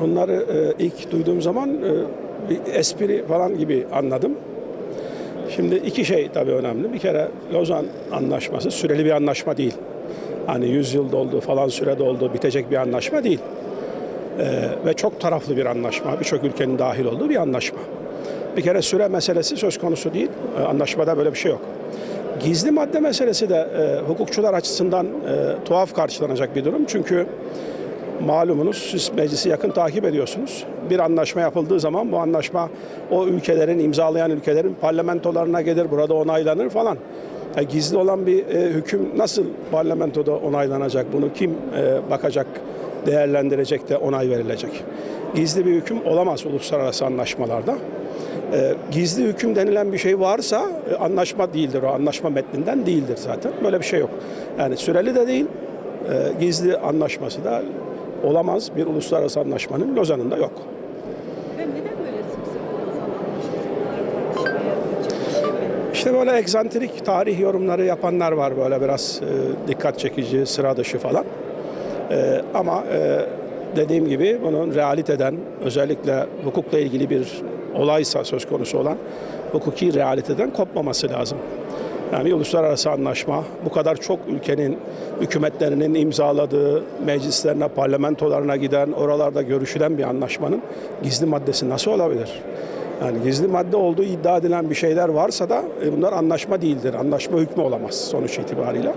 bunları e, ilk duyduğum zaman e, bir espri falan gibi anladım. Şimdi iki şey tabii önemli. Bir kere Lozan Anlaşması süreli bir anlaşma değil. Hani 100 yıl doldu falan süre doldu bitecek bir anlaşma değil. Ee, ve çok taraflı bir anlaşma. Birçok ülkenin dahil olduğu bir anlaşma. Bir kere süre meselesi söz konusu değil. Ee, anlaşmada böyle bir şey yok. Gizli madde meselesi de e, hukukçular açısından e, tuhaf karşılanacak bir durum. Çünkü malumunuz siz meclisi yakın takip ediyorsunuz. Bir anlaşma yapıldığı zaman bu anlaşma o ülkelerin, imzalayan ülkelerin parlamentolarına gelir, burada onaylanır falan. Ya gizli olan bir e, hüküm nasıl parlamentoda onaylanacak? Bunu kim e, bakacak, değerlendirecek de onay verilecek? Gizli bir hüküm olamaz uluslararası anlaşmalarda. E, gizli hüküm denilen bir şey varsa e, anlaşma değildir o. Anlaşma metninden değildir zaten. Böyle bir şey yok. Yani süreli de değil, e, gizli anlaşması da olamaz. Bir uluslararası anlaşmanın Lozan'ında yok. Şey? İşte böyle egzantrik tarih yorumları yapanlar var böyle biraz e, dikkat çekici, sıra dışı falan. E, ama e, dediğim gibi bunun realiteden özellikle hukukla ilgili bir olaysa söz konusu olan hukuki realiteden kopmaması lazım. Yani uluslararası anlaşma bu kadar çok ülkenin hükümetlerinin imzaladığı meclislerine, parlamentolarına giden, oralarda görüşülen bir anlaşmanın gizli maddesi nasıl olabilir? Yani gizli madde olduğu iddia edilen bir şeyler varsa da e, bunlar anlaşma değildir. Anlaşma hükmü olamaz sonuç itibariyle.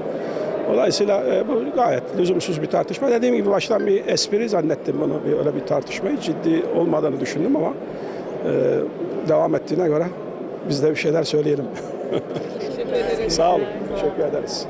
Dolayısıyla e, bu gayet lüzumsuz bir tartışma. Dediğim gibi baştan bir espri zannettim bunu. Bir, öyle bir tartışmayı ciddi olmadığını düşündüm ama e, devam ettiğine göre biz de bir şeyler söyleyelim. Sağ olun. Teşekkür ederiz.